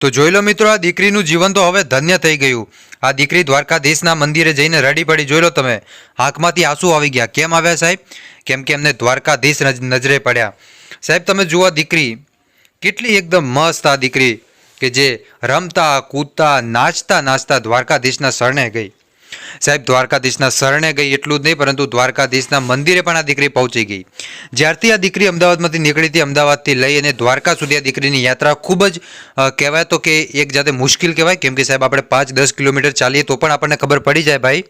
તો જોઈ લો મિત્રો, આ દીકરીનું જીવન તો હવે ધન્ય થઈ ગયું. આ દીકરી દ્વારકાધીશના મંદિરે જઈને રડી પડી. જોઈ લો તમે આંખમાંથી આંસુ આવી ગયા. કેમ આવ્યા સાહેબ? કેમ કે એમને દ્વારકાધીશ નજરે પડ્યા. સાહેબ, તમે જુઓ દીકરી, કેટલી એકદમ મસ્ત આ દીકરી કે જે રમતા, કૂદતા, નાચતા નાચતા દ્વારકાધીશના શરણે ગઈ. સાહેબ, દ્વારકાધીશના શરણે ગઈ એટલું જ નહીં, પરંતુ દ્વારકાધીશના મંદિરે પણ આ દીકરી પહોંચી ગઈ. જ્યારથી આ દીકરી અમદાવાદમાંથી નીકળી હતી, અમદાવાદથી લઈ અને દ્વારકા સુધી આ દીકરીની યાત્રા ખૂબ જ કહેવાય તો કે એક જાતે મુશ્કેલ કહેવાય, કેમ કે સાહેબ, આપણે પાંચ દસ કિલોમીટર ચાલીએ તો પણ આપણને ખબર પડી જાય ભાઈ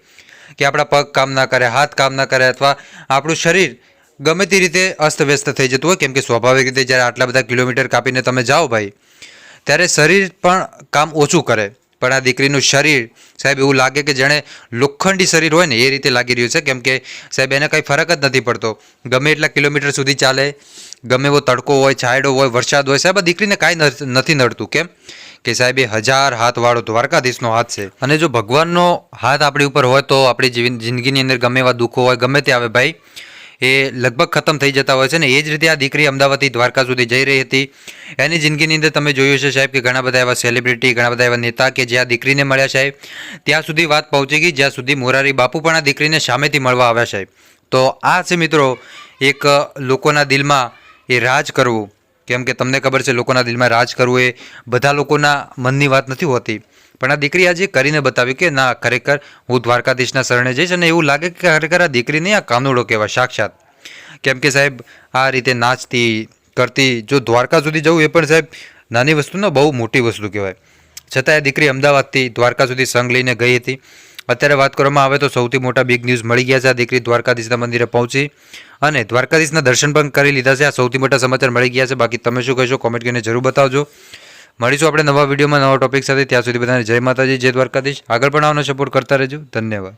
કે આપણા પગ કામ ના કરે, હાથ કામ ના કરે અથવા આપણું શરીર ગમે તે રીતે અસ્તવ્યસ્ત થઈ જતું હોય, કેમ કે સ્વાભાવિક રીતે જ્યારે આટલા બધા કિલોમીટર કાપીને તમે જાઓ ભાઈ, ત્યારે શરીર પણ કામ ઓછું કરે. પણ આ દીકરીનું શરીર. સાહેબ, એવું લાગે કે જાણે લોખંડી શરીર હોય ને, એ રીતે લાગી રહ્યું છે. કેમ કે, સાહેબ, એને કંઈ ફરક જ નથી પડતો. ગમે એટલા કિલોમીટર સુધી ચાલે, ગમે એવો તડકો હોય, છાંયડો હોય, વરસાદ હોય, સાહેબ, આ દીકરીને કાંઈ નથ- નડતું. કેમ કે, સાહેબ, એ હજાર હાથવાળો દ્વારકાધીશનો હાથ છે. અને જો ભગવાનનો હાથ આપણી ઉપર હોય તો આપણી જીવન જિંદગીની અંદર ગમે એવા દુઃખો હોય, ગમે તે આવે, ભાઈ એ લગભગ ખતમ થઈ જતા હોય છે ને એ જ રીતે આ દીકરી અમદાવાદથી દ્વારકા સુધી જઈ રહી હતી. એની જિંદગીની અંદર તમે જોયું છે સાહેબ કે ઘણા બધા એવા સેલિબ્રિટી ઘણા બધા એવા નેતા કે જે આ દીકરીને મળ્યા સાહેબ, ત્યાં સુધી વાત પહોંચી ગઈ, જ્યાં સુધી મોરારી બાપુ પણ આ દીકરીને સામેથી મળવા આવ્યા સાહેબ. તો આ છે મિત્રો એક લોકોના દિલમાં એ રાજ કરવું. કેમ કે તમને ખબર છે, લોકોના દિલમાં રાજ કરવું એ બધા લોકોના મનની વાત નથી હોતી. પણ આ દીકરી આજે કરીને બતાવ્યું કે ના, ખરેખર હું દ્વારકાધીશના શરણે જઈશ અને એવું લાગે કે ખરેખર આ દીકરીને આ કાનુડો કહેવાય, સાક્ષાત. કેમ કે સાહેબ, આ રીતે નાચતી, કરતી, જો દ્વારકા સુધી જવું એ પણ સાહેબ નાની વસ્તુ ને બહુ મોટી વસ્તુ કહેવાય. છતાં એ દીકરી અમદાવાદથી દ્વારકા સુધી સંઘ લઈને ગઈ હતી. અત્યારે વાત કરવામાં આવે તો સૌથી મોટા બિગ ન્યૂઝ મળી ગયા છે. આ દીકરી દ્વારકાધીશના મંદિરે પહોંચી અને દ્વારકાધીશના દર્શન પણ કરી લીધા છે. આ સૌથી મોટા સમાચાર મળી ગયા છે. બાકી તમે શું કહેશો? કોમેન્ટ કરીને જરૂર બતાવજો. મળીશું આપણે નવા વિડીયોમાં નવા ટોપિક સાથે. ત્યાં સુધી બધાને જય માતાજી, જય દ્વારકાધીશ. આગળ પણ આવનો સપોર્ટ કરતા રહેજો. ધન્યવાદ.